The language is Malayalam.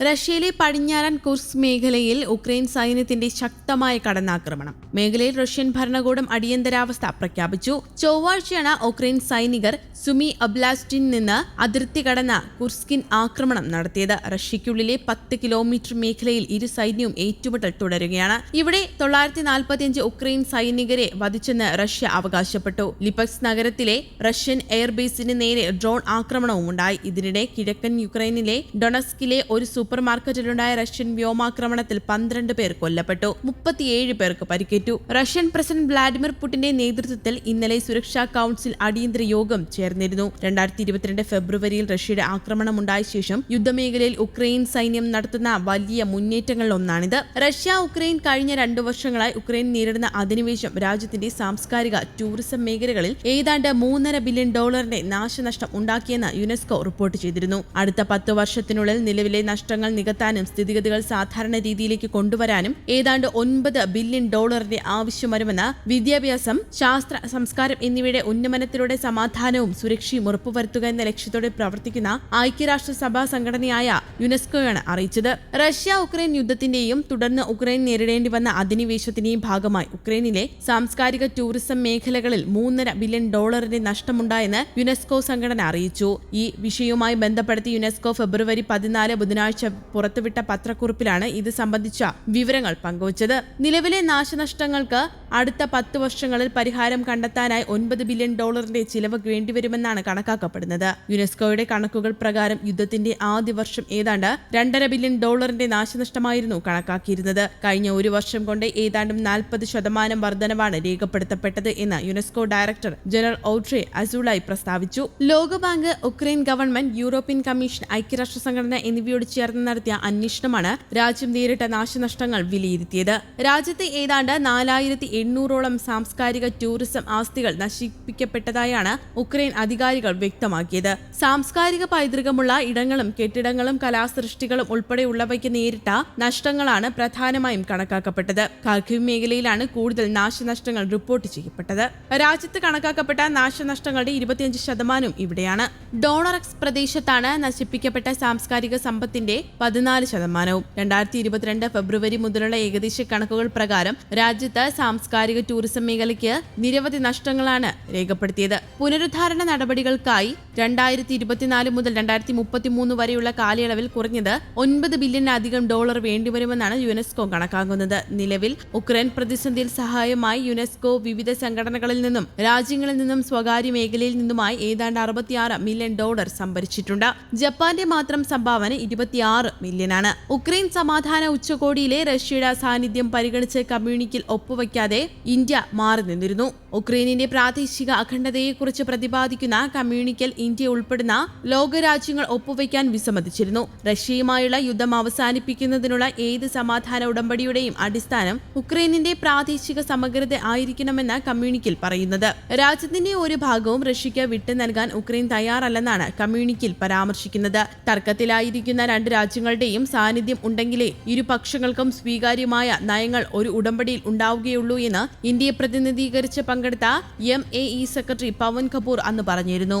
റഷ്യയിലെ പടിഞ്ഞാറൻ കുർസ് മേഖലയിൽ ഉക്രൈൻ സൈന്യത്തിന്റെ ശക്തമായ കടന്നാക്രമണം. മേഖലയിൽ റഷ്യൻ ഭരണകൂടം അടിയന്തരാവസ്ഥ പ്രഖ്യാപിച്ചു. ചൊവ്വാഴ്ചയാണ് ഉക്രൈൻ സൈനികർ സുമി അബ്ലാസ്റ്റിൻ നിന്ന് അതിർത്തി കടന്ന കുർസ്കിൻ ആക്രമണം നടത്തിയത്. റഷ്യയ്ക്കുള്ളിലെ പത്ത് കിലോമീറ്റർ മേഖലയിൽ ഇരു സൈന്യവും ഏറ്റുമുട്ടൽ തുടരുകയാണ്. ഇവിടെ തൊള്ളായിരത്തി നാൽപ്പത്തിയഞ്ച് ഉക്രൈൻ സൈനികരെ വധിച്ചെന്ന് റഷ്യ അവകാശപ്പെട്ടു. ലിപക്സ് നഗരത്തിലെ റഷ്യൻ എയർബേസിന് നേരെ ഡ്രോൺ ആക്രമണവും ഉണ്ടായി ഇതിനിടെ കിഴക്കൻ യുക്രൈനിലെ ഡൊണസ്കിലെ ഒരു സൂപ്പർ മാർക്കറ്റിലുണ്ടായ റഷ്യൻ വ്യോമാക്രമണത്തിൽ പന്ത്രണ്ട് പേർ കൊല്ലപ്പെട്ടു മുപ്പത്തിയേഴ് പേർക്ക് പരിക്കേറ്റു. റഷ്യൻ പ്രസിഡന്റ് വ്ളാഡിമിർ പുടിന്റെ നേതൃത്വത്തിൽ ഇന്നലെ സുരക്ഷാ കൌൺസിൽ അടിയന്തര യോഗം ചേർന്നിരുന്നു. രണ്ടായിരത്തി ഇരുപത്തിരണ്ട് ഫെബ്രുവരിയിൽ റഷ്യയുടെ ആക്രമണമുണ്ടായ ശേഷം യുദ്ധമേഖലയിൽ ഉക്രൈൻ സൈന്യം നടത്തുന്ന വലിയ മുന്നേറ്റങ്ങളിലൊന്നാണിത്. റഷ്യ ഉക്രൈൻ കഴിഞ്ഞ രണ്ടു വർഷങ്ങളായി ഉക്രൈൻ നേരിടുന്ന അധിനിവേശം രാജ്യത്തിന്റെ സാംസ്കാരിക ടൂറിസം മേഖലകളിൽ ഏതാണ്ട് മൂന്നര ബില്യൺ ഡോളറിന്റെ നാശനഷ്ടം ഉണ്ടാക്കിയെന്ന് യുനെസ്കോ റിപ്പോർട്ട് ചെയ്തിരുന്നു. അടുത്ത പത്ത് വർഷത്തിനുള്ളിൽ നിലവിലെ നഷ്ടങ്ങൾ നികത്താനും സ്ഥിതിഗതികൾ സാധാരണ രീതിയിലേക്ക് കൊണ്ടുവരാനും ഏതാണ്ട് ഒൻപത് ബില്യൺ ഡോളറിന്റെ ആവശ്യം വരുമെന്ന് വിദ്യാഭ്യാസം ശാസ്ത്ര സംസ്കാരം എന്നിവയുടെ ഉന്നമനത്തിലൂടെ സമാധാനവും സുരക്ഷയും ഉറപ്പുവരുത്തുക എന്ന ലക്ഷ്യത്തോടെ പ്രവർത്തിക്കുന്ന ഐക്യരാഷ്ട്രസഭാ സംഘടനയായ യുനെസ്കോയാണ് അറിയിച്ചത്. റഷ്യ ഉക്രൈൻ യുദ്ധത്തിന്റെയും തുടർന്ന് ഉക്രൈൻ നേരിടേണ്ടി വന്ന അധിനിവേശത്തിന്റെയും ഭാഗമായി ഉക്രൈനിലെ സാംസ്കാരിക ടൂറിസം മേഖലകളിൽ മൂന്നര ബില്യൺ ഡോളറിന്റെ നഷ്ടമുണ്ടായെന്ന് യുനെസ്കോ സംഘടന അറിയിച്ചു. ഈ വിഷയവുമായി ബന്ധപ്പെടുത്തി യുനെസ്കോ ഫെബ്രുവരി പതിനാല് ബുധനാഴ്ച പുറത്തുവിട്ട പത്രക്കുറിപ്പിലാണ് ഇത് സംബന്ധിച്ച വിവരങ്ങൾ പങ്കുവച്ചത്. നിലവിലെ നാശനഷ്ടങ്ങൾക്ക് അടുത്ത പത്ത് വർഷങ്ങളിൽ പരിഹാരം കണ്ടെത്താനായി ഒൻപത് ബില്യൺ ഡോളറിന്റെ ചിലവ് വേണ്ടിവരുമെന്നാണ് കണക്കാക്കപ്പെടുന്നത്. യുനെസ്കോയുടെ കണക്കുകൾ പ്രകാരം യുദ്ധത്തിന്റെ ആദ്യ വർഷം ഏതാണ്ട് രണ്ടര ബില്യൺ ഡോളറിന്റെ നാശനഷ്ടമായിരുന്നു കണക്കാക്കിയിരുന്നത്. കഴിഞ്ഞ ഒരു വർഷം കൊണ്ട് ഏതാണ്ടും നാൽപ്പത് ശതമാനം വർധനവാണ് രേഖപ്പെടുത്തപ്പെട്ടത് എന്ന് യുനെസ്കോ ഡയറക്ടർ ജനറൽ ഔട്രെ അസൂളായി പ്രസ്താവിച്ചു. ലോകബാങ്ക് ഉക്രൈൻ ഗവൺമെന്റ് യൂറോപ്യൻ കമ്മീഷൻ ഐക്യരാഷ്ട്ര സംഘടന എന്നിവയോട് ചേർന്ന് നടത്തിയ അന്വേഷണമാണ് രാജ്യം നേരിട്ട നാശനഷ്ടങ്ങൾ വിലയിരുത്തിയത്. രാജ്യത്തെ ഏതാണ്ട് നാലായിരത്തി എണ്ണൂറോളം സാംസ്കാരിക ടൂറിസം ആസ്തികൾ നശിപ്പിക്കപ്പെട്ടതായാണ് ഉക്രൈൻ അധികാരികൾ വ്യക്തമാക്കിയത്. സാംസ്കാരിക പൈതൃകമുള്ള ഇടങ്ങളും കെട്ടിടങ്ങളും കലാസൃഷ്ടികളും ഉൾപ്പെടെയുള്ളവയ്ക്ക് നേരിട്ട നഷ്ടങ്ങളാണ് പ്രധാനമായും കണക്കാക്കപ്പെട്ടത്. ഖാർക്കിവ് മേഖലയിലാണ് കൂടുതൽ നാശനഷ്ടങ്ങൾ റിപ്പോർട്ട് ചെയ്യപ്പെട്ടത്. രാജ്യത്ത് കണക്കാക്കപ്പെട്ട നാശനഷ്ടങ്ങളുടെ ഇരുപത്തിയഞ്ച് ശതമാനവും ഇവിടെയാണ്. ഡോണറക്സ് പ്രദേശത്താണ് നശിപ്പിക്കപ്പെട്ട സാംസ്കാരിക സമ്പത്തിന്റെ പതിനാല് ശതമാനവും. രണ്ടായിരത്തി ഇരുപത്തിരണ്ട് ഫെബ്രുവരി മുതലുള്ള ഏകദേശ കണക്കുകൾ പ്രകാരം രാജ്യത്ത് സാംസ്കാരിക ടൂറിസം മേഖലയ്ക്ക് നിരവധി നഷ്ടങ്ങളാണ് രേഖപ്പെടുത്തിയത്. പുനരുദ്ധാരണ നടപടികൾക്കായി രണ്ടായിരത്തി ഇരുപത്തിനാല് മുതൽ രണ്ടായിരത്തി മുപ്പത്തി മൂന്ന് വരെയുള്ള കാലയളവിൽ കുറഞ്ഞത് ഒൻപത് ബില്യണിലധികം ഡോളർ വേണ്ടിവരുമെന്നാണ് യുനെസ്കോ കണക്കാക്കുന്നത്. നിലവിൽ ഉക്രൈൻ പ്രതിസന്ധിയിൽ സഹായമായി യുനെസ്കോ വിവിധ സംഘടനകളിൽ നിന്നും രാജ്യങ്ങളിൽ നിന്നും സ്വകാര്യ മേഖലയിൽ നിന്നുമായി ഏതാണ്ട് അറുപത്തിയാറ് മില്യൺ ഡോളർ സംഭരിച്ചിട്ടുണ്ട്. ജപ്പാന്റെ മാത്രം സംഭാവന ഇരുപത്തിയാറ് മില്യനാണ്. ഉക്രൈൻ സമാധാന ഉച്ചകോടിയിലെ റഷ്യയുടെ സാന്നിധ്യം പരിഗണിച്ച് കമ്മ്യൂണിക്കിൽ ഒപ്പുവയ്ക്കാതെ ഇന്ത്യ മാറി നിന്നിരുന്നു ഉക്രൈനിന്റെ പ്രാദേശിക അഖണ്ഡതയെക്കുറിച്ച് പ്രതിപാദിക്കുന്ന കമ്മ്യൂണിക്കൽ ഇന്ത്യ ഉൾപ്പെടുന്ന ലോകരാജ്യങ്ങൾ ഒപ്പുവയ്ക്കാൻ വിസമ്മതിച്ചിരുന്നു. റഷ്യയുമായുള്ള യുദ്ധം അവസാനിപ്പിക്കുന്നതിനുള്ള ഏത് സമാധാന ഉടമ്പടിയുടെയും അടിസ്ഥാനം ഉക്രൈനിന്റെ പ്രാദേശിക സമഗ്രത ആയിരിക്കണമെന്ന് കമ്മ്യൂണിക്കിൽ പറയുന്നത്. രാജ്യത്തിന്റെ ഒരു ഭാഗവും റഷ്യയ്ക്ക് വിട്ടു നൽകാൻ ഉക്രൈൻ തയ്യാറല്ലെന്നാണ് കമ്മ്യൂണിക്കിൽ പരാമർശിക്കുന്നത്. തർക്കത്തിലായിരിക്കുന്ന രണ്ട് രാജ്യങ്ങളുടെയും സാന്നിധ്യം ഉണ്ടെങ്കിലേ ഇരുപക്ഷങ്ങൾക്കും സ്വീകാര്യമായ നയങ്ങൾ ഒരു ഉടമ്പടിയിൽ ഉണ്ടാവുകയുള്ളൂ എന്ന് ഇന്ത്യയെ പ്രതിനിധീകരിച്ച് പങ്കെടുത്ത M A E secretary Pawan Kapoor അന്ന് പറഞ്ഞിരുന്നു.